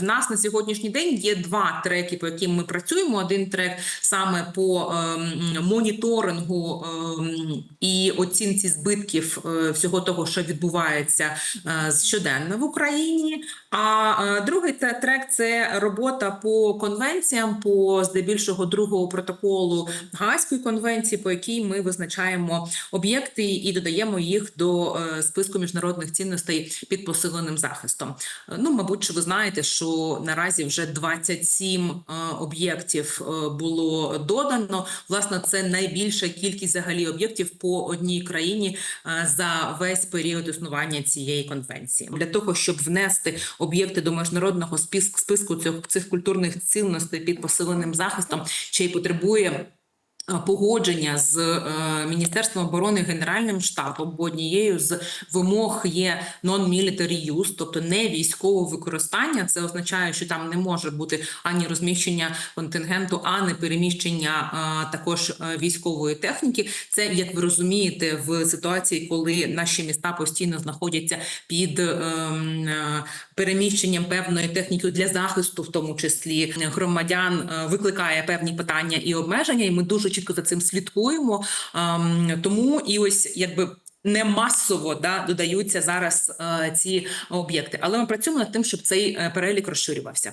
В нас на сьогоднішній день є два треки, по яким ми працюємо. Один трек саме по ем, моніторингу ем, і оцінці збитків е, всього того, що відбувається е, щоденно в Україні. А е, другий трек це робота по конвенціям, по здебільшого другого протоколу Гаазької конвенції, по якій ми визначаємо об'єкти і додаємо їх до е, списку міжнародних цінностей під посиленим захистом. Е, Ну, мабуть, ви знаєте, що наразі вже 27 е, об'єктів е, було додано. Власне, це найбільша кількість взагалі об'єктів по одній країні е, за весь період існування цієї конвенції. Для того щоб внести об'єкти до міжнародного списку списку цих, цих культурних цінностей під посиленим захистом, ще й потребує. Е, Погодження з е, Міністерством оборони Генеральним штабом, бо однією з вимог є non-military use, тобто не військове використання. Це означає, що там не може бути ані розміщення контингенту, ані переміщення е, також військової техніки. Це як ви розумієте, в ситуації, коли наші міста постійно знаходяться під ем, переміщенням певної техніки для захисту, в тому числі громадян, викликає певні питання і обмеження, і ми дуже чітко за цим слідкуємо. Ем, Тому і ось якби. Не масово да додаються зараз е, ці об'єкти, але ми працюємо над тим, щоб цей е, перелік розширювався.